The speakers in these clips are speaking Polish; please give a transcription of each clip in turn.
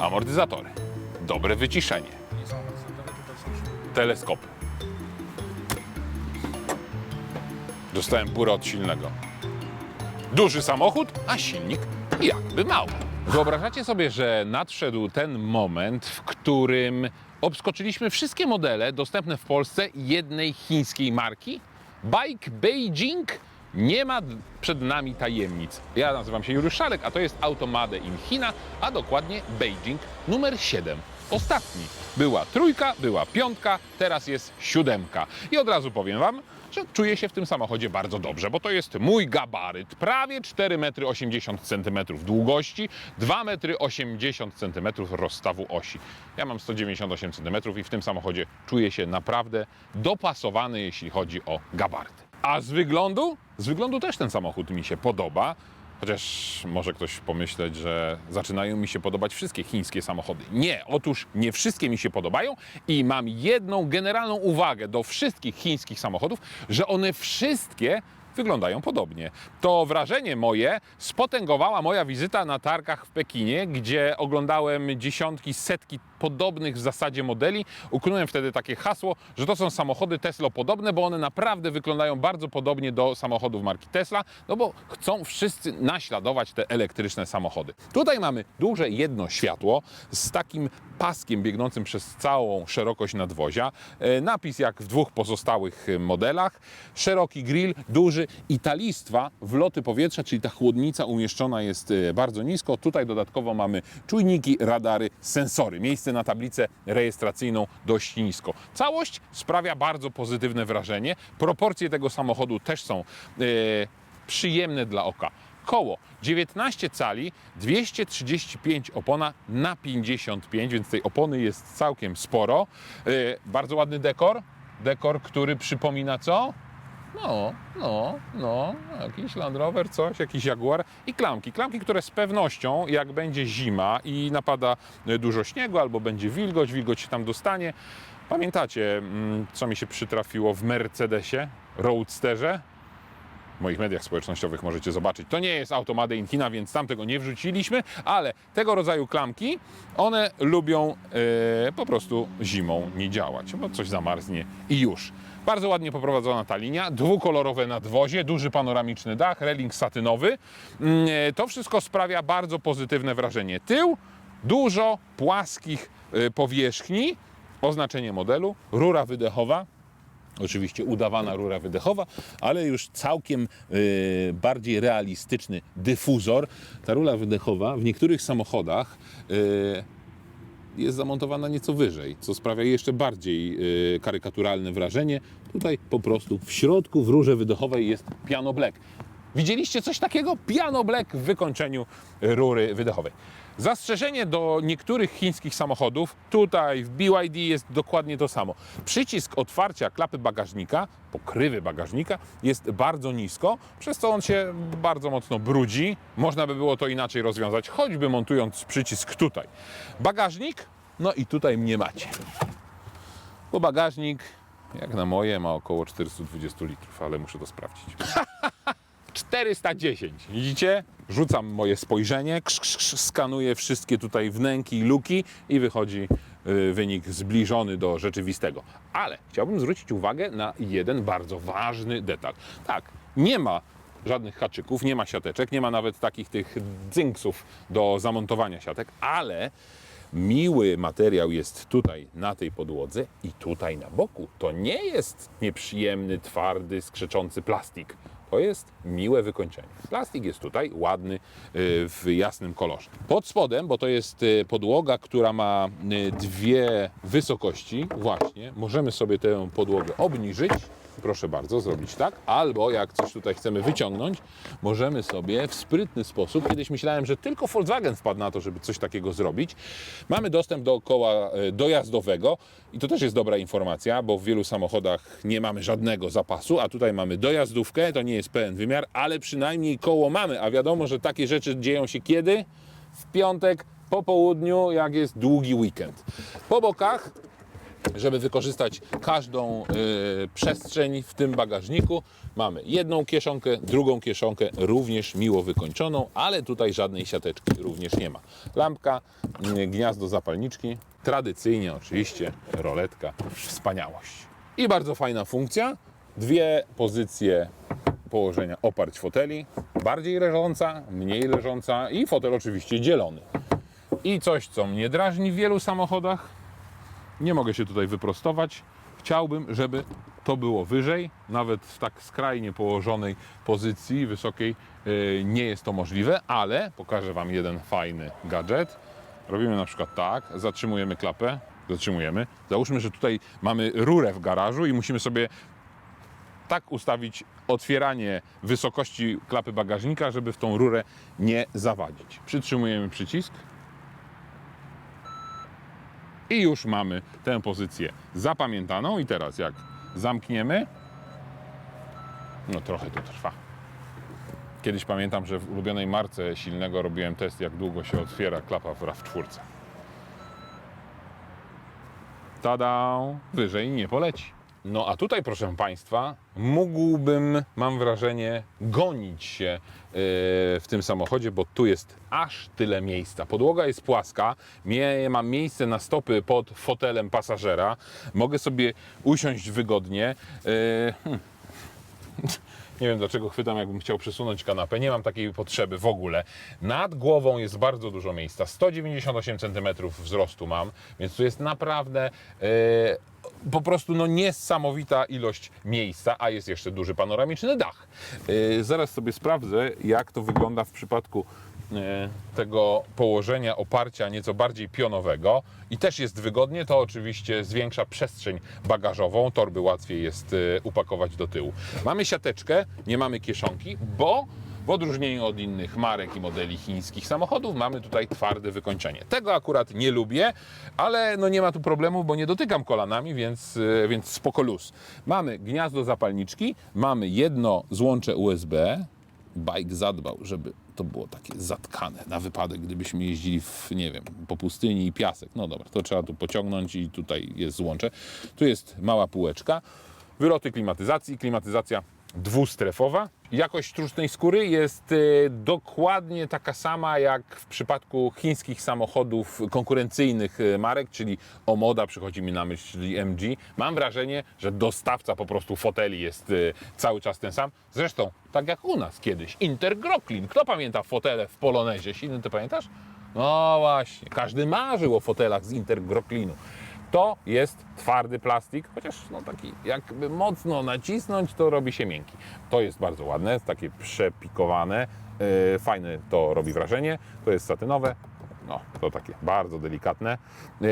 amortyzatory, dobre wyciszenie, teleskopy. Dostałem burę od silnego. Duży samochód, a silnik jakby mały. Wyobrażacie sobie, że nadszedł ten moment, w którym obskoczyliśmy wszystkie modele dostępne w Polsce jednej chińskiej marki? Bike Beijing nie ma przed nami tajemnic. Ja nazywam się Juliusz Szalek, a to jest Automade in China, a dokładnie Beijing numer 7. Ostatni. Była trójka, była piątka, teraz jest siódemka. I od razu powiem Wam, że czuję się w tym samochodzie bardzo dobrze, bo to jest mój gabaryt. Prawie 4,80 m długości, 2,80 m rozstawu osi. Ja mam 198 cm i w tym samochodzie czuję się naprawdę dopasowany, jeśli chodzi o gabaryt. A z wyglądu? Z wyglądu też ten samochód mi się podoba. Chociaż może ktoś pomyśleć, że zaczynają mi się podobać wszystkie chińskie samochody. Nie, otóż nie wszystkie mi się podobają i mam jedną generalną uwagę do wszystkich chińskich samochodów, że one wszystkie wyglądają podobnie. To wrażenie moje spotęgowała moja wizyta na targach w Pekinie, gdzie oglądałem dziesiątki, setki podobnych w zasadzie modeli. Ukryłem wtedy takie hasło, że to są samochody Tesla podobne, bo one naprawdę wyglądają bardzo podobnie do samochodów marki Tesla, no bo chcą wszyscy naśladować te elektryczne samochody. Tutaj mamy duże jedno światło z takim paskiem biegnącym przez całą szerokość nadwozia. E, Napis jak w dwóch pozostałych e, modelach. Szeroki grill, duży i ta listwa wloty powietrza, czyli ta chłodnica umieszczona jest e, bardzo nisko. Tutaj dodatkowo mamy czujniki, radary, sensory. Miejsce na tablicę rejestracyjną dość nisko. Całość sprawia bardzo pozytywne wrażenie. Proporcje tego samochodu też są e, przyjemne dla oka. Koło 19 cali, 235 opona na 55, więc tej opony jest całkiem sporo. E, bardzo ładny dekor. Dekor, który przypomina co? No, no, no, jakiś Land Rover, coś, jakiś Jaguar i klamki. Klamki, które z pewnością, jak będzie zima i napada e, dużo śniegu albo będzie wilgoć, wilgoć się tam dostanie. Pamiętacie, mm, co mi się przytrafiło w Mercedesie, Roadsterze? w moich mediach społecznościowych możecie zobaczyć. To nie jest Automade in China, więc tam tego nie wrzuciliśmy, ale tego rodzaju klamki, one lubią e, po prostu zimą nie działać, bo coś zamarznie i już. Bardzo ładnie poprowadzona ta linia, dwukolorowe nadwozie, duży panoramiczny dach, reling satynowy. Mm, e, To wszystko sprawia bardzo pozytywne wrażenie. Tył, dużo płaskich e, powierzchni, oznaczenie modelu, rura wydechowa, Oczywiście udawana rura wydechowa, ale już całkiem y, bardziej realistyczny dyfuzor. Ta rura wydechowa w niektórych samochodach y, jest zamontowana nieco wyżej, co sprawia jeszcze bardziej y, karykaturalne wrażenie. Tutaj po prostu w środku w rurze wydechowej jest piano black. Widzieliście coś takiego? Piano black w wykończeniu rury wydechowej. Zastrzeżenie do niektórych chińskich samochodów, tutaj w BYD jest dokładnie to samo. Przycisk otwarcia klapy bagażnika, pokrywy bagażnika jest bardzo nisko, przez co on się bardzo mocno brudzi. Można by było to inaczej rozwiązać, choćby montując przycisk tutaj. Bagażnik, no i tutaj mnie macie. Bo bagażnik, jak na moje, ma około 420 litrów, ale muszę to sprawdzić. 410. Widzicie? Rzucam moje spojrzenie, krz, krz, krz, skanuję wszystkie tutaj wnęki i luki i wychodzi y, wynik zbliżony do rzeczywistego. Ale chciałbym zwrócić uwagę na jeden bardzo ważny detal. Tak, nie ma żadnych haczyków, nie ma siateczek, nie ma nawet takich tych dzynksów do zamontowania siatek, ale miły materiał jest tutaj na tej podłodze i tutaj na boku. To nie jest nieprzyjemny, twardy, skrzeczący plastik. To jest miłe wykończenie. Plastik jest tutaj ładny, y, w jasnym kolorze. Pod spodem, bo to jest y, podłoga, która ma y, dwie wysokości, właśnie, możemy sobie tę podłogę obniżyć. Proszę bardzo, zrobić tak. Albo jak coś tutaj chcemy wyciągnąć, możemy sobie w sprytny sposób, kiedyś myślałem, że tylko Volkswagen wpadł na to, żeby coś takiego zrobić. Mamy dostęp do koła e, dojazdowego i to też jest dobra informacja, bo w wielu samochodach nie mamy żadnego zapasu, a tutaj mamy dojazdówkę, to nie jest pełen wymiar, ale przynajmniej koło mamy, a wiadomo, że takie rzeczy dzieją się kiedy? W piątek po południu, jak jest długi weekend. Po bokach żeby wykorzystać każdą y, przestrzeń w tym bagażniku. Mamy jedną kieszonkę, drugą kieszonkę również miło wykończoną, ale tutaj żadnej siateczki również nie ma. Lampka, y, gniazdo zapalniczki, tradycyjnie oczywiście roletka, wspaniałość. I bardzo fajna funkcja, dwie pozycje położenia oparć foteli, bardziej leżąca, mniej leżąca i fotel oczywiście dzielony. I coś, co mnie drażni w wielu samochodach, nie mogę się tutaj wyprostować. Chciałbym, żeby to było wyżej, nawet w tak skrajnie położonej pozycji wysokiej yy, nie jest to możliwe, ale pokażę Wam jeden fajny gadżet. Robimy na przykład tak, zatrzymujemy klapę, zatrzymujemy. Załóżmy, że tutaj mamy rurę w garażu i musimy sobie tak ustawić otwieranie wysokości klapy bagażnika, żeby w tą rurę nie zawadzić. Przytrzymujemy przycisk i już mamy tę pozycję zapamiętaną. I teraz jak zamkniemy, no trochę to trwa. Kiedyś pamiętam, że w ulubionej marce silnego robiłem test, jak długo się otwiera klapa w RAV4. Tada! Wyżej nie poleci. No a tutaj, proszę Państwa, mógłbym, mam wrażenie, gonić się yy, w tym samochodzie, bo tu jest aż tyle miejsca. Podłoga jest płaska, mam miejsce na stopy pod fotelem pasażera, mogę sobie usiąść wygodnie. Yy, hmm. Nie wiem dlaczego chwytam, jakbym chciał przesunąć kanapę. Nie mam takiej potrzeby w ogóle. Nad głową jest bardzo dużo miejsca. 198 cm wzrostu mam, więc tu jest naprawdę e, po prostu no, niesamowita ilość miejsca, a jest jeszcze duży panoramiczny dach. E, zaraz sobie sprawdzę, jak to wygląda w przypadku e, tego położenia oparcia nieco bardziej pionowego i też jest wygodnie, to oczywiście zwiększa przestrzeń bagażową, torby łatwiej jest e, upakować do tyłu. Mamy siateczkę, nie mamy kieszonki, bo w odróżnieniu od innych marek i modeli chińskich samochodów mamy tutaj twarde wykończenie. Tego akurat nie lubię, ale no nie ma tu problemu, bo nie dotykam kolanami, więc, e, więc spoko luz. Mamy gniazdo zapalniczki, mamy jedno złącze USB, bike zadbał, żeby to było takie zatkane na wypadek, gdybyśmy jeździli w, nie wiem, po pustyni i piasek. No dobra, to trzeba tu pociągnąć i tutaj jest złącze. Tu jest mała półeczka. Wyloty klimatyzacji, klimatyzacja dwustrefowa. Jakość sztucznej skóry jest e, dokładnie taka sama jak w przypadku chińskich samochodów konkurencyjnych e, marek, czyli Omoda przychodzi mi na myśl, czyli MG. Mam wrażenie, że dostawca po prostu foteli jest e, cały czas ten sam. Zresztą, tak jak u nas kiedyś, Intergroklin. Kto pamięta fotele w Polonezie? Silny, ty pamiętasz? No właśnie, każdy marzył o fotelach z Intergroklinu. To jest twardy plastik, chociaż no taki jakby mocno nacisnąć, to robi się miękki. To jest bardzo ładne, jest takie przepikowane, yy, fajne to robi wrażenie. To jest satynowe, no to takie bardzo delikatne. Yy,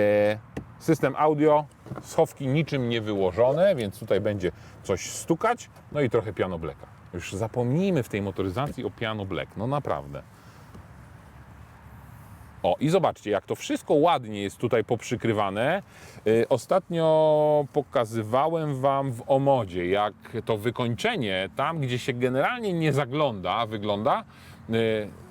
system audio, schowki niczym nie wyłożone, więc tutaj będzie coś stukać, no i trochę piano blacka. Już zapomnijmy w tej motoryzacji o piano black, no naprawdę. O, i zobaczcie, jak to wszystko ładnie jest tutaj poprzykrywane. Yy, ostatnio pokazywałem Wam w Omodzie, jak to wykończenie, tam gdzie się generalnie nie zagląda, wygląda. Yy,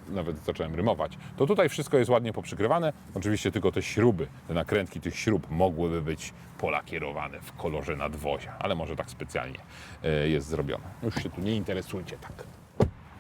nawet zacząłem rymować. To tutaj wszystko jest ładnie poprzykrywane. Oczywiście tylko te śruby, te nakrętki tych śrub mogłyby być polakierowane w kolorze nadwozia, ale może tak specjalnie yy, jest zrobione. Już się tu nie interesujcie tak.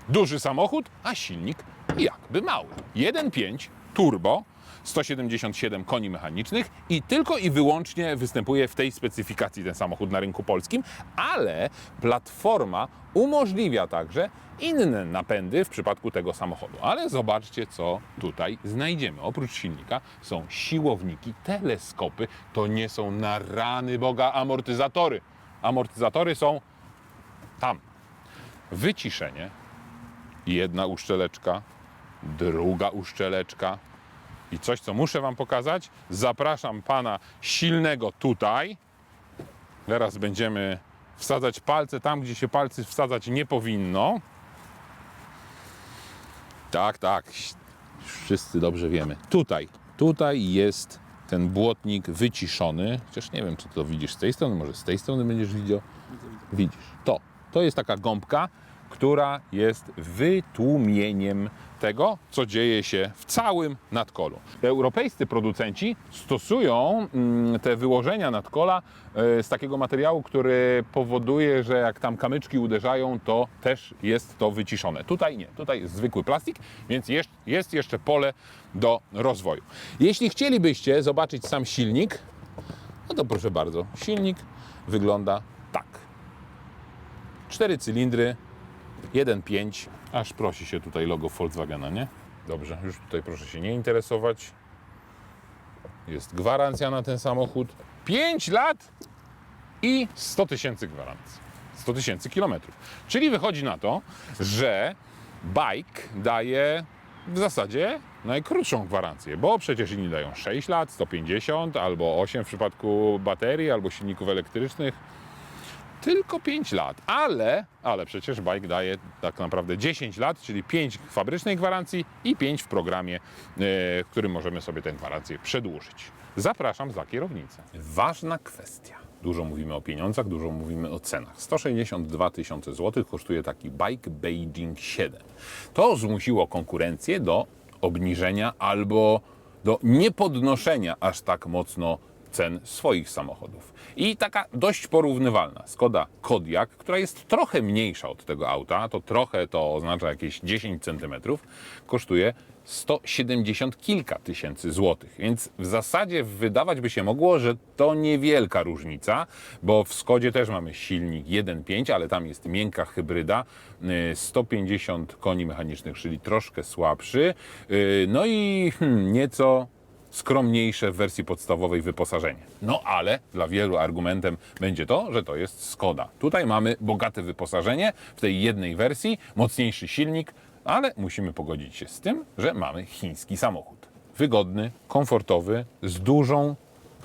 Duży samochód, a silnik jakby mały. 1.5 turbo, 177 koni mechanicznych i tylko i wyłącznie występuje w tej specyfikacji ten samochód na rynku polskim, ale platforma umożliwia także inne napędy w przypadku tego samochodu. Ale zobaczcie, co tutaj znajdziemy. Oprócz silnika są siłowniki, teleskopy, to nie są na rany Boga amortyzatory. Amortyzatory są tam. Wyciszenie, jedna uszczeleczka, druga uszczeleczka i coś, co muszę Wam pokazać. Zapraszam Pana silnego tutaj. Teraz będziemy wsadzać palce tam, gdzie się palce wsadzać nie powinno. Tak, tak. Wszyscy dobrze wiemy. Tutaj, tutaj jest ten błotnik wyciszony. Chociaż nie wiem, czy to widzisz z tej strony, może z tej strony będziesz widział. Widzisz, to. To jest taka gąbka, która jest wytłumieniem tego, co dzieje się w całym nadkolu. Europejscy producenci stosują mm, te wyłożenia nadkola e, z takiego materiału, który powoduje, że jak tam kamyczki uderzają, to też jest to wyciszone. Tutaj nie, tutaj jest zwykły plastik, więc jest, jest jeszcze pole do rozwoju. Jeśli chcielibyście zobaczyć sam silnik, no to proszę bardzo, silnik wygląda tak. Cztery cylindry, 1.5, aż prosi się tutaj logo Volkswagena, nie? Dobrze, już tutaj proszę się nie interesować. Jest gwarancja na ten samochód. 5 lat i 100 tysięcy gwarancji. 100 tysięcy kilometrów. Czyli wychodzi na to, że bike daje w zasadzie najkrótszą gwarancję, bo przecież inni dają 6 lat, 150 albo 8 w przypadku baterii albo silników elektrycznych tylko 5 lat, ale, ale przecież bike daje tak naprawdę 10 lat, czyli 5 w fabrycznej gwarancji i 5 w programie, e, w którym możemy sobie tę gwarancję przedłużyć. Zapraszam za kierownicę. Ważna kwestia. Dużo mówimy o pieniądzach, dużo mówimy o cenach. 162 tysiące złotych kosztuje taki bike Beijing 7. To zmusiło konkurencję do obniżenia albo do niepodnoszenia aż tak mocno cen swoich samochodów. I taka dość porównywalna Skoda Kodiaq, która jest trochę mniejsza od tego auta, to trochę to oznacza jakieś 10 cm, kosztuje 170 kilka tysięcy złotych. Więc w zasadzie wydawać by się mogło, że to niewielka różnica, bo w Skodzie też mamy silnik 1.5, ale tam jest miękka hybryda, y, 150 koni mechanicznych, czyli troszkę słabszy, y, no i hmm, nieco skromniejsze w wersji podstawowej wyposażenie. No ale dla wielu argumentem będzie to, że to jest Skoda. Tutaj mamy bogate wyposażenie w tej jednej wersji, mocniejszy silnik, ale musimy pogodzić się z tym, że mamy chiński samochód. Wygodny, komfortowy, z dużą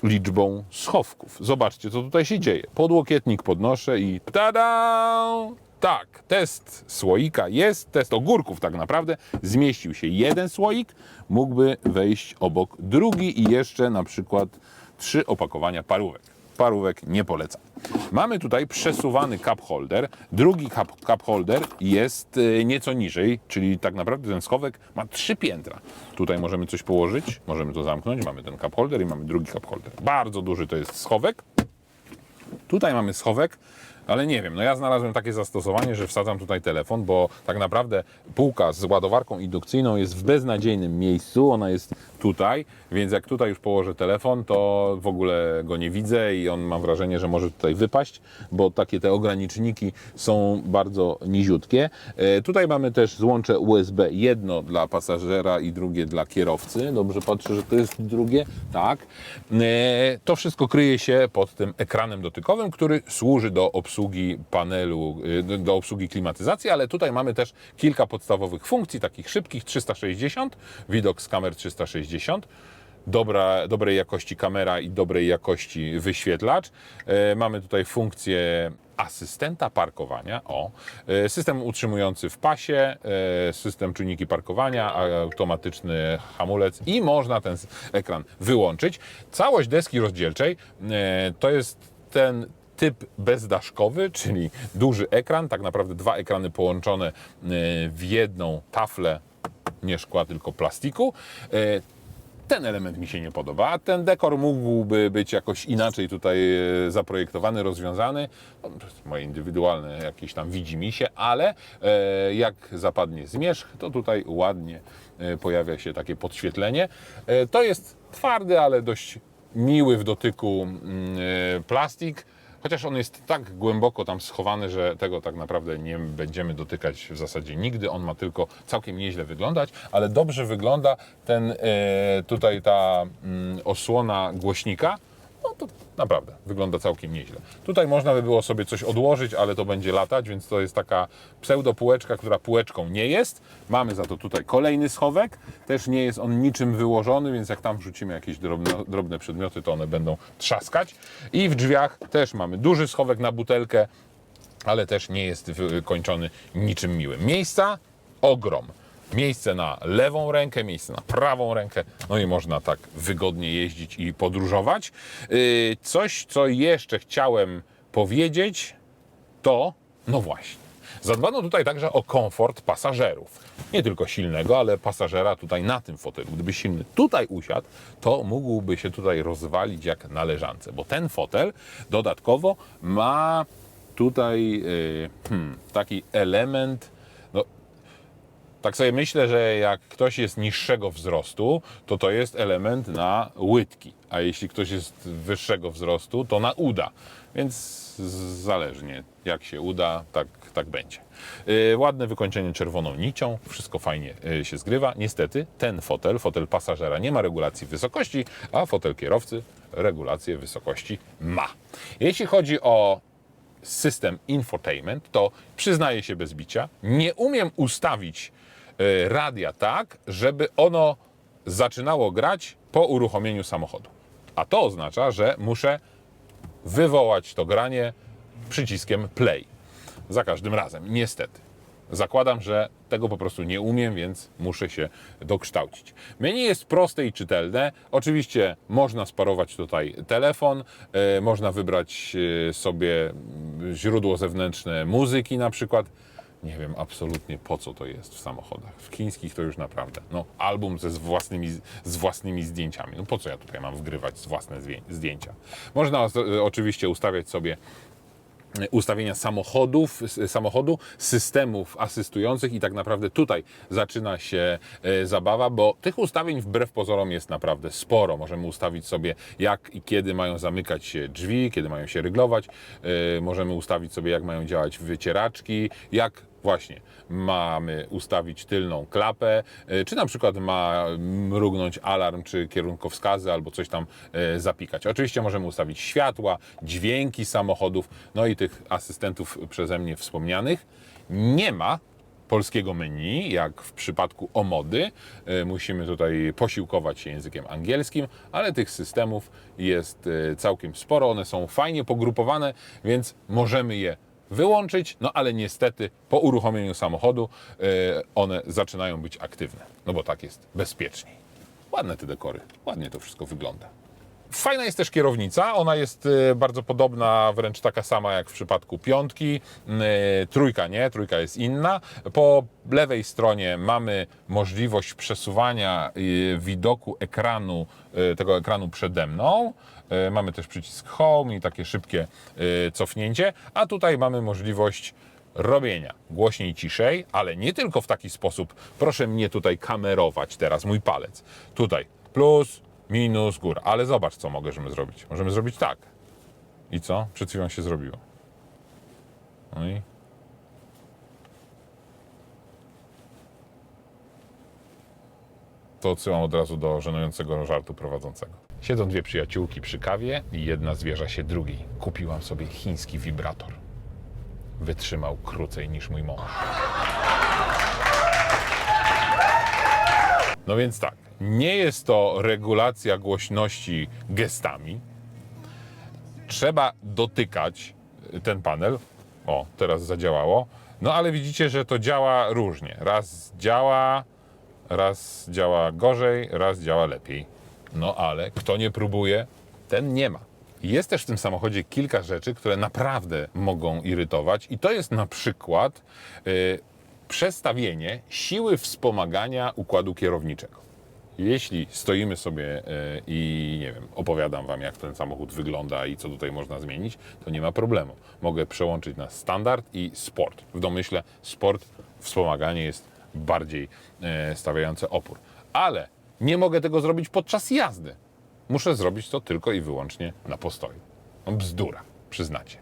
liczbą schowków. Zobaczcie, co tutaj się dzieje. Podłokietnik podnoszę i tada! Tak, test słoika jest, test ogórków tak naprawdę. Zmieścił się jeden słoik, mógłby wejść obok drugi i jeszcze na przykład trzy opakowania parówek. Parówek nie polecam. Mamy tutaj przesuwany cup holder. Drugi cup, cup holder jest e, nieco niżej, czyli tak naprawdę ten schowek ma trzy piętra. Tutaj możemy coś położyć, możemy to zamknąć. Mamy ten cup holder i mamy drugi cup holder. Bardzo duży to jest schowek. Tutaj mamy schowek, ale nie wiem, no ja znalazłem takie zastosowanie, że wsadzam tutaj telefon, bo tak naprawdę półka z ładowarką indukcyjną jest w beznadziejnym miejscu, ona jest tutaj, więc jak tutaj już położę telefon, to w ogóle go nie widzę i on mam wrażenie, że może tutaj wypaść, bo takie te ograniczniki są bardzo niziutkie. E, tutaj mamy też złącze USB, jedno dla pasażera i drugie dla kierowcy. Dobrze patrzę, że to jest drugie. Tak. E, To wszystko kryje się pod tym ekranem dotykowym, który służy do obsługi panelu, do- do obsługi klimatyzacji, ale tutaj mamy też kilka podstawowych funkcji, takich szybkich 360, widok z kamer 360 dobra, dobrej jakości kamera i dobrej jakości wyświetlacz. E, mamy tutaj funkcję asystenta parkowania, o, e, system utrzymujący w pasie, e, system czujniki parkowania, automatyczny hamulec i można ten ekran wyłączyć. Całość deski rozdzielczej to jest ten typ bezdaszkowy, czyli duży ekran, tak naprawdę dwa ekrany połączone w jedną taflę nie szkła, tylko plastiku. Ten element mi się nie podoba, a ten dekor mógłby być jakoś inaczej tutaj e, zaprojektowany, rozwiązany. No, To jest moje indywidualne jakieś tam widzi mi się, ale e, jak zapadnie zmierzch, to tutaj ładnie e, pojawia się takie podświetlenie. To jest twardy, ale dość miły w dotyku mm, plastik. Chociaż on jest tak głęboko tam schowany, że tego tak naprawdę nie będziemy dotykać w zasadzie nigdy. On ma tylko całkiem nieźle wyglądać, ale dobrze wygląda ten e, tutaj ta mm, osłona głośnika. No to naprawdę wygląda całkiem nieźle. Tutaj można by było sobie coś odłożyć, ale to będzie latać, więc to jest taka pseudopółeczka, która półeczką nie jest. Mamy za to tutaj kolejny schowek. Też nie jest on niczym wyłożony, więc jak tam wrzucimy jakieś drobne, drobne przedmioty, to one będą trzaskać. I w drzwiach też mamy duży schowek na butelkę, ale też nie jest wykończony niczym miłym. Miejsca ogrom. Miejsce na lewą rękę, miejsce na prawą rękę, no i można tak wygodnie jeździć i podróżować. Yy, Coś, co jeszcze chciałem powiedzieć, to, no właśnie, Zadbano tutaj także o komfort pasażerów. Nie tylko silnego, ale pasażera tutaj na tym fotelu. Gdyby silny tutaj usiadł, to mógłby się tutaj rozwalić jak na leżance, bo ten fotel dodatkowo ma tutaj yy, hmm, taki element, tak sobie myślę, że jak ktoś jest niższego wzrostu, to to jest element na łydki, a jeśli ktoś jest wyższego wzrostu, to na uda. Więc zależnie jak się uda, tak, tak będzie. Yy, ładne wykończenie czerwoną nicią, wszystko fajnie yy, się zgrywa. Niestety ten fotel, fotel pasażera nie ma regulacji wysokości, a fotel kierowcy regulację wysokości ma. Jeśli chodzi o system infotainment, to przyznaję się bez bicia, nie umiem ustawić radia tak, żeby ono zaczynało grać po uruchomieniu samochodu. A to oznacza, że muszę wywołać to granie przyciskiem play. Za każdym razem, niestety. Zakładam, że tego po prostu nie umiem, więc muszę się dokształcić. Menu jest proste i czytelne. Oczywiście można sparować tutaj telefon, e, można wybrać e, sobie mm, źródło zewnętrzne muzyki na przykład. Nie wiem absolutnie po co to jest w samochodach. W chińskich to już naprawdę. No, album ze z własnymi, z własnymi zdjęciami. No po co ja tutaj mam wgrywać własne zdjęcia? Można e, oczywiście ustawiać sobie ustawienia samochodów, s- samochodu, systemów asystujących i tak naprawdę tutaj zaczyna się e, zabawa, bo tych ustawień wbrew pozorom jest naprawdę sporo. Możemy ustawić sobie jak i kiedy mają zamykać się drzwi, kiedy mają się ryglować. E, Możemy ustawić sobie jak mają działać wycieraczki, jak Właśnie, mamy ustawić tylną klapę, e, czy na przykład ma mrugnąć alarm, czy kierunkowskazy, albo coś tam e, zapikać. Oczywiście możemy ustawić światła, dźwięki samochodów, no i tych asystentów przeze mnie wspomnianych. Nie ma polskiego menu, jak w przypadku Omody. E, Musimy tutaj posiłkować się językiem angielskim, ale tych systemów jest całkiem sporo. One są fajnie pogrupowane, więc możemy je wyłączyć, no ale niestety po uruchomieniu samochodu e, one zaczynają być aktywne, no bo tak jest bezpieczniej. Ładne te dekory, ładnie to wszystko wygląda. Fajna jest też kierownica, ona jest e, bardzo podobna, wręcz taka sama jak w przypadku piątki. E, Trójka nie, trójka jest inna. Po lewej stronie mamy możliwość przesuwania widoku ekranu, tego ekranu przede mną. E, Mamy też przycisk Home i takie szybkie e, cofnięcie, a tutaj mamy możliwość robienia głośniej, ciszej, ale nie tylko w taki sposób. Proszę mnie tutaj kamerować teraz, mój palec. Tutaj plus, minus, góra. Ale zobacz, co możemy zrobić. Możemy zrobić tak. I co? Przed chwilą się zrobiło. No i... To odsyłam od razu do żenującego żartu prowadzącego. Siedzą dwie przyjaciółki przy kawie i jedna zwierza się drugiej. Kupiłam sobie chiński wibrator. Wytrzymał krócej niż mój mąż. No więc tak, nie jest to regulacja głośności gestami. Trzeba dotykać y, ten panel. O, teraz zadziałało. No ale widzicie, że to działa różnie. Raz działa, raz działa gorzej, raz działa lepiej. No ale kto nie próbuje, ten nie ma. Jest też w tym samochodzie kilka rzeczy, które naprawdę mogą irytować, i to jest na przykład y, przestawienie siły wspomagania układu kierowniczego. Jeśli stoimy sobie e, i nie wiem, opowiadam Wam, jak ten samochód wygląda i co tutaj można zmienić, to nie ma problemu. Mogę przełączyć na standard i sport. W domyśle sport, wspomaganie jest bardziej e, stawiające opór. Ale nie mogę tego zrobić podczas jazdy. Muszę zrobić to tylko i wyłącznie na postoju. No bzdura, przyznacie.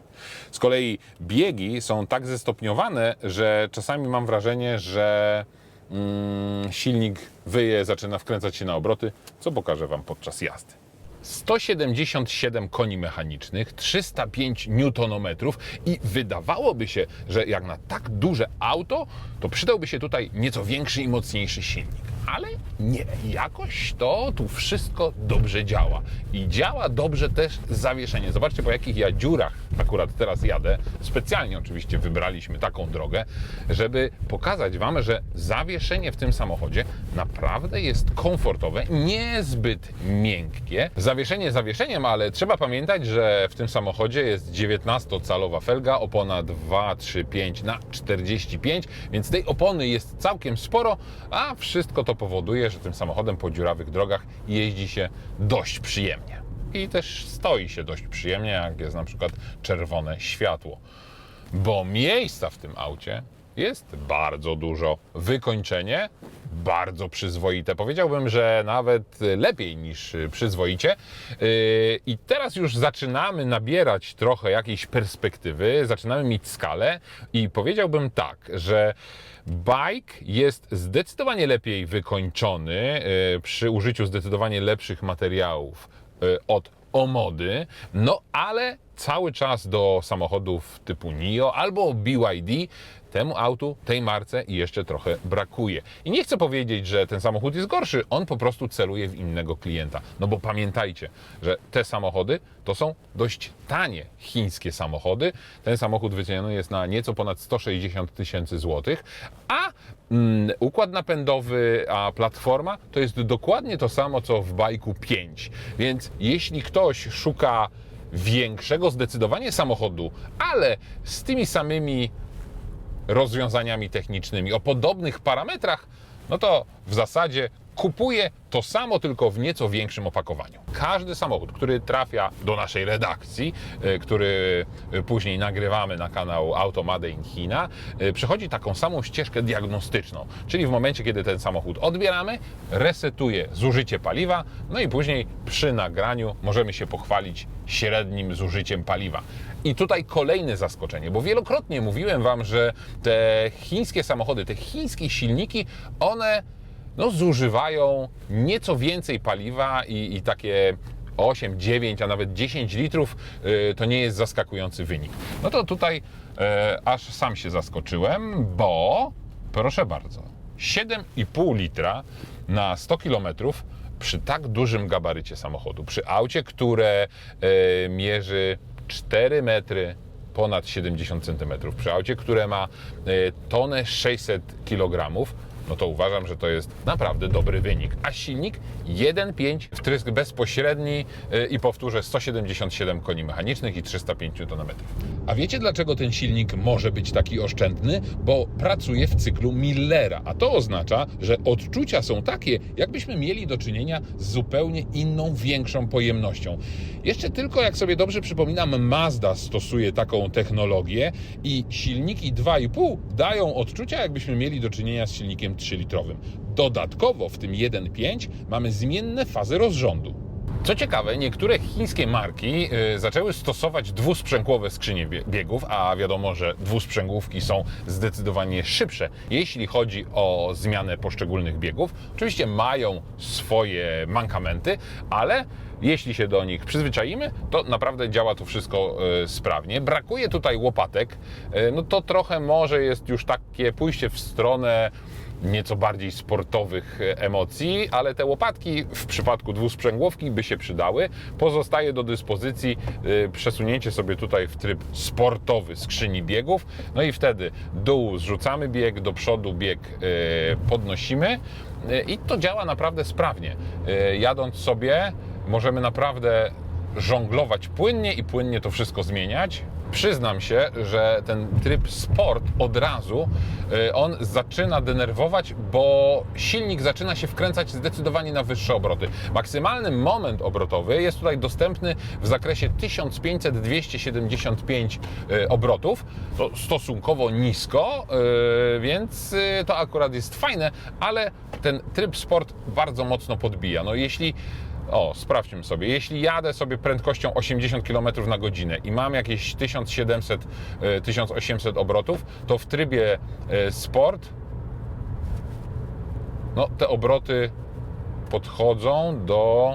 Z kolei biegi są tak zestopniowane, że czasami mam wrażenie, że mm, silnik wyje, zaczyna wkręcać się na obroty, co pokażę Wam podczas jazdy. 177 koni mechanicznych, 305 newtonometrów i wydawałoby się, że jak na tak duże auto, to przydałby się tutaj nieco większy i mocniejszy silnik. Ale nie, jakoś to tu wszystko dobrze działa. I działa dobrze też zawieszenie. Zobaczcie, po jakich ja dziurach akurat teraz jadę. Specjalnie oczywiście wybraliśmy taką drogę, żeby pokazać Wam, że zawieszenie w tym samochodzie naprawdę jest komfortowe, niezbyt miękkie. Zawieszenie zawieszeniem, ale trzeba pamiętać, że w tym samochodzie jest 19-calowa felga, opona 235 na 45, więc tej opony jest całkiem sporo, a wszystko to powoduje, że tym samochodem po dziurawych drogach jeździ się dość przyjemnie. I też stoi się dość przyjemnie, jak jest na przykład czerwone światło. Bo miejsca w tym aucie jest bardzo dużo. Wykończenie bardzo przyzwoite. Powiedziałbym, że nawet lepiej niż przyzwoicie. Yy, I teraz już zaczynamy nabierać trochę jakiejś perspektywy, zaczynamy mieć skalę i powiedziałbym tak, że bike jest zdecydowanie lepiej wykończony yy, przy użyciu zdecydowanie lepszych materiałów yy, od Omody, no ale cały czas do samochodów typu NIO albo BYD temu autu, tej marce jeszcze trochę brakuje. I nie chcę powiedzieć, że ten samochód jest gorszy, on po prostu celuje w innego klienta. No bo pamiętajcie, że te samochody to są dość tanie chińskie samochody. Ten samochód wyceniony jest na nieco ponad 160 tysięcy złotych, a mm, układ napędowy, a platforma to jest dokładnie to samo co w bajku 5. Więc jeśli ktoś szuka większego zdecydowanie samochodu, ale z tymi samymi rozwiązaniami technicznymi. O podobnych parametrach, no to w zasadzie kupuje to samo, tylko w nieco większym opakowaniu. Każdy samochód, który trafia do naszej redakcji, y, który y, później nagrywamy na kanał Auto Made in China, y, przechodzi taką samą ścieżkę diagnostyczną. Czyli w momencie, kiedy ten samochód odbieramy, resetuje zużycie paliwa, no i później przy nagraniu możemy się pochwalić średnim zużyciem paliwa. I tutaj kolejne zaskoczenie, bo wielokrotnie mówiłem Wam, że te chińskie samochody, te chińskie silniki, one no, zużywają nieco więcej paliwa i, i takie 8, 9, a nawet 10 litrów y, to nie jest zaskakujący wynik. No to tutaj e, aż sam się zaskoczyłem, bo proszę bardzo, 7,5 litra na 100 kilometrów przy tak dużym gabarycie samochodu, przy aucie, które e, mierzy 4 metry ponad 70 cm, przy aucie, które ma e, tonę 600 kg, no to uważam, że to jest naprawdę dobry wynik. A silnik 1.5, wtrysk bezpośredni yy, i powtórzę 177 koni mechanicznych i 305 Nm. A wiecie dlaczego ten silnik może być taki oszczędny? Bo pracuje w cyklu Millera, a to oznacza, że odczucia są takie, jakbyśmy mieli do czynienia z zupełnie inną, większą pojemnością. Jeszcze tylko, jak sobie dobrze przypominam, Mazda stosuje taką technologię i silniki 2,5 dają odczucia, jakbyśmy mieli do czynienia z silnikiem 3-litrowym. Dodatkowo w tym 1.5 mamy zmienne fazy rozrządu. Co ciekawe, niektóre chińskie marki y, zaczęły stosować dwusprzęgłowe skrzynie bie- biegów, a wiadomo, że dwusprzęgłówki są zdecydowanie szybsze, jeśli chodzi o zmianę poszczególnych biegów. Oczywiście mają swoje mankamenty, ale jeśli się do nich przyzwyczaimy, to naprawdę działa to wszystko y, sprawnie. Brakuje tutaj łopatek, y, no to trochę może jest już takie pójście w stronę nieco bardziej sportowych e, emocji, ale te łopatki w przypadku dwusprzęgłowki by się przydały. Pozostaje do dyspozycji y, przesunięcie sobie tutaj w tryb sportowy skrzyni biegów, no i wtedy dół zrzucamy bieg, do przodu bieg y, podnosimy i to działa naprawdę sprawnie. Jadąc sobie możemy naprawdę żonglować płynnie i płynnie to wszystko zmieniać. Przyznam się, że ten tryb sport od razu y, on zaczyna denerwować, bo silnik zaczyna się wkręcać zdecydowanie na wyższe obroty. Maksymalny moment obrotowy jest tutaj dostępny w zakresie 1500-275 y, obrotów. To stosunkowo nisko, y, więc to akurat jest fajne, ale ten tryb sport bardzo mocno podbija. No jeśli o, sprawdźmy sobie. Jeśli jadę sobie prędkością 80 km na godzinę i mam jakieś 1700-1800 obrotów, to w trybie e, sport no, te obroty podchodzą do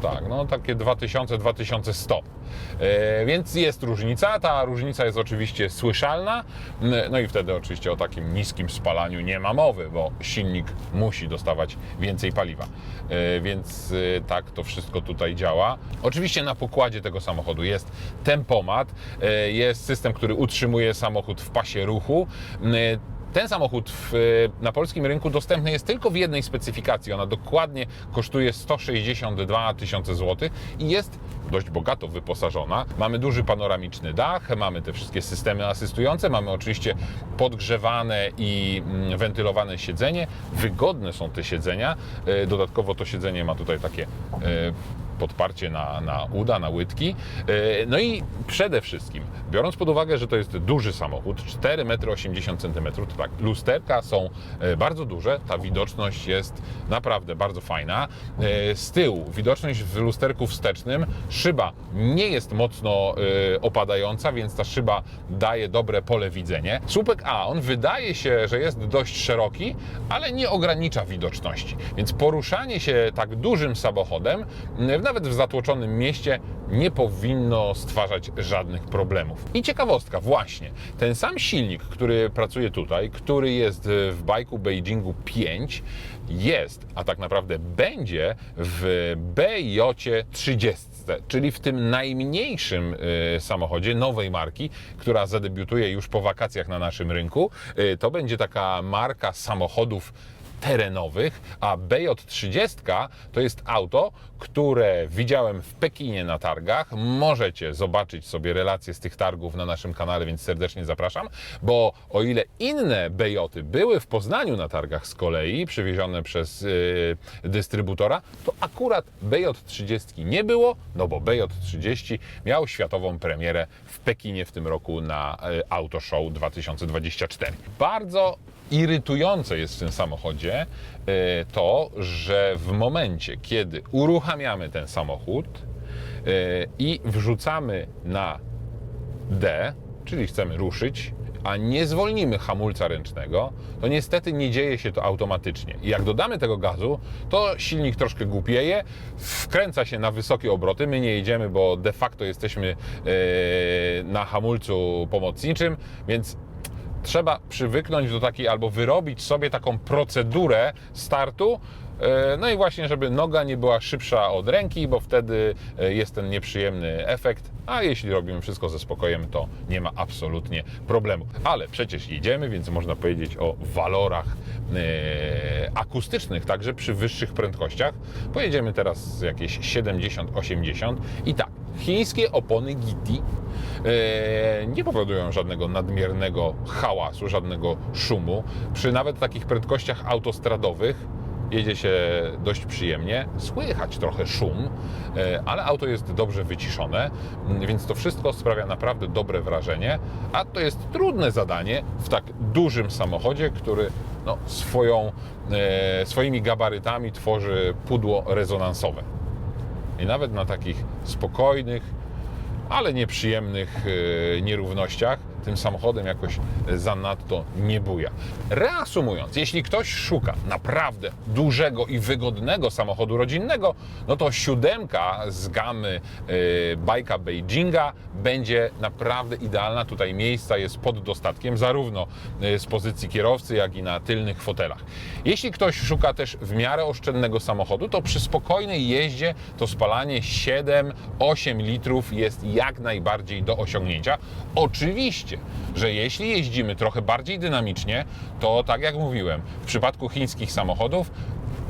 Tak, no takie 2000-2100. E, więc jest różnica. Ta różnica jest oczywiście słyszalna. No i wtedy oczywiście o takim niskim spalaniu nie ma mowy, bo silnik musi dostawać więcej paliwa. E, więc e, tak to wszystko tutaj działa. Oczywiście na pokładzie tego samochodu jest tempomat, jest system, który utrzymuje samochód w pasie ruchu. Ten samochód w, na polskim rynku dostępny jest tylko w jednej specyfikacji. Ona dokładnie kosztuje 162 tysiące złotych i jest dość bogato wyposażona. Mamy duży panoramiczny dach, mamy te wszystkie systemy asystujące, mamy oczywiście podgrzewane i mm, wentylowane siedzenie. Wygodne są te siedzenia. E, Dodatkowo to siedzenie ma tutaj takie e, podparcie na, na uda, na łydki. E, No i przede wszystkim, biorąc pod uwagę, że to jest duży samochód, 4,80 m, to tak, lusterka są e, bardzo duże, ta widoczność jest naprawdę bardzo fajna. E, Z tyłu widoczność w lusterku wstecznym, szyba nie jest mocno opadająca, więc ta szyba daje dobre pole widzenie. Słupek A, on wydaje się, że jest dość szeroki, ale nie ogranicza widoczności, więc poruszanie się tak dużym samochodem, m, nawet w zatłoczonym mieście, nie powinno stwarzać żadnych problemów. I ciekawostka, właśnie, ten sam silnik, który pracuje tutaj, który jest w bajku Beijingu 5, jest, a tak naprawdę będzie w BJ 30, czyli w tym najmniejszym y, samochodzie nowej marki, która zadebiutuje już po wakacjach na naszym rynku. Y, To będzie taka marka samochodów terenowych, a BJ30 to jest auto, które widziałem w Pekinie na targach. Możecie zobaczyć sobie relacje z tych targów na naszym kanale, więc serdecznie zapraszam, bo o ile inne BJ były w Poznaniu na targach z kolei, przywiezione przez yy, dystrybutora, to akurat BJ30 nie było, no bo BJ30 miał światową premierę w Pekinie w tym roku na y, Auto Show 2024. Bardzo irytujące jest w tym samochodzie e, to, że w momencie, kiedy uruchamiamy ten samochód e, i wrzucamy na D, czyli chcemy ruszyć, a nie zwolnimy hamulca ręcznego, to niestety nie dzieje się to automatycznie. I jak dodamy tego gazu, to silnik troszkę głupieje, wkręca się na wysokie obroty. My nie jedziemy, bo de facto jesteśmy e, na hamulcu pomocniczym, więc trzeba przywyknąć do takiej albo wyrobić sobie taką procedurę startu. E, No i właśnie, żeby noga nie była szybsza od ręki, bo wtedy e, jest ten nieprzyjemny efekt. A jeśli robimy wszystko ze spokojem, to nie ma absolutnie problemu. Ale przecież jedziemy, więc można powiedzieć o walorach e, akustycznych, także przy wyższych prędkościach. Pojedziemy teraz jakieś 70-80 i tak, chińskie opony e, nie powodują żadnego nadmiernego hałasu, żadnego szumu. Przy nawet takich prędkościach autostradowych jedzie się dość przyjemnie, słychać trochę szum, e, ale auto jest dobrze wyciszone, więc to wszystko sprawia naprawdę dobre wrażenie, a to jest trudne zadanie w tak dużym samochodzie, który no, swoją, e, swoimi gabarytami tworzy pudło rezonansowe. I nawet na takich spokojnych, ale nieprzyjemnych e, nierównościach tym samochodem jakoś zanadto nie buja. Reasumując, jeśli ktoś szuka naprawdę dużego i wygodnego samochodu rodzinnego, no to siódemka z gamy e, bajka Beijinga będzie naprawdę idealna. Tutaj miejsca jest pod dostatkiem, zarówno e, z pozycji kierowcy, jak i na tylnych fotelach. Jeśli ktoś szuka też w miarę oszczędnego samochodu, to przy spokojnej jeździe to spalanie 7-8 litrów jest jak najbardziej do osiągnięcia. Oczywiście, że jeśli jeździmy trochę bardziej dynamicznie, to tak jak mówiłem, w przypadku chińskich samochodów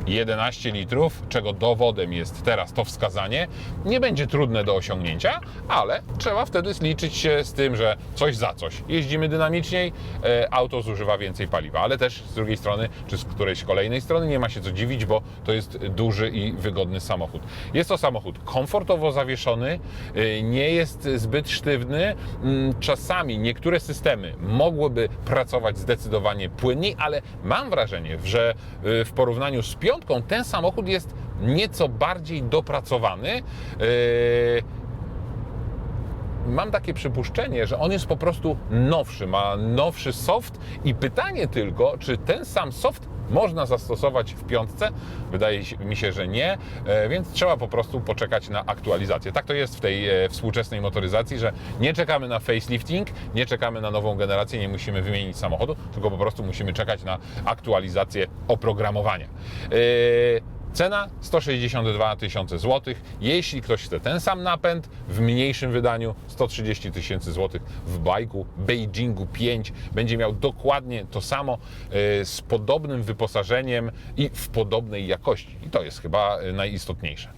11 litrów, czego dowodem jest teraz to wskazanie, nie będzie trudne do osiągnięcia, ale trzeba wtedy liczyć się z tym, że coś za coś. Jeździmy dynamiczniej, e, auto zużywa więcej paliwa, ale też z drugiej strony, czy z którejś kolejnej strony nie ma się co dziwić, bo to jest duży i wygodny samochód. Jest to samochód komfortowo zawieszony, e, nie jest zbyt sztywny. Mm, Czasami niektóre systemy mogłyby pracować zdecydowanie płynniej, ale mam wrażenie, że e, w porównaniu z piątką ten samochód jest nieco bardziej dopracowany. E, mam takie przypuszczenie, że on jest po prostu nowszy, ma nowszy soft i pytanie tylko, czy ten sam soft można zastosować w piątce? Wydaje mi się, że nie, e, więc trzeba po prostu poczekać na aktualizację. Tak to jest w tej e, współczesnej motoryzacji, że nie czekamy na facelifting, nie czekamy na nową generację, nie musimy wymienić samochodu, tylko po prostu musimy czekać na aktualizację oprogramowania. Cena 162 tysiące złotych. Jeśli ktoś chce ten sam napęd w mniejszym wydaniu 130 tysięcy złotych w bajku Beijingu 5 będzie miał dokładnie to samo e, z podobnym wyposażeniem i w podobnej jakości. I to jest chyba e, najistotniejsze.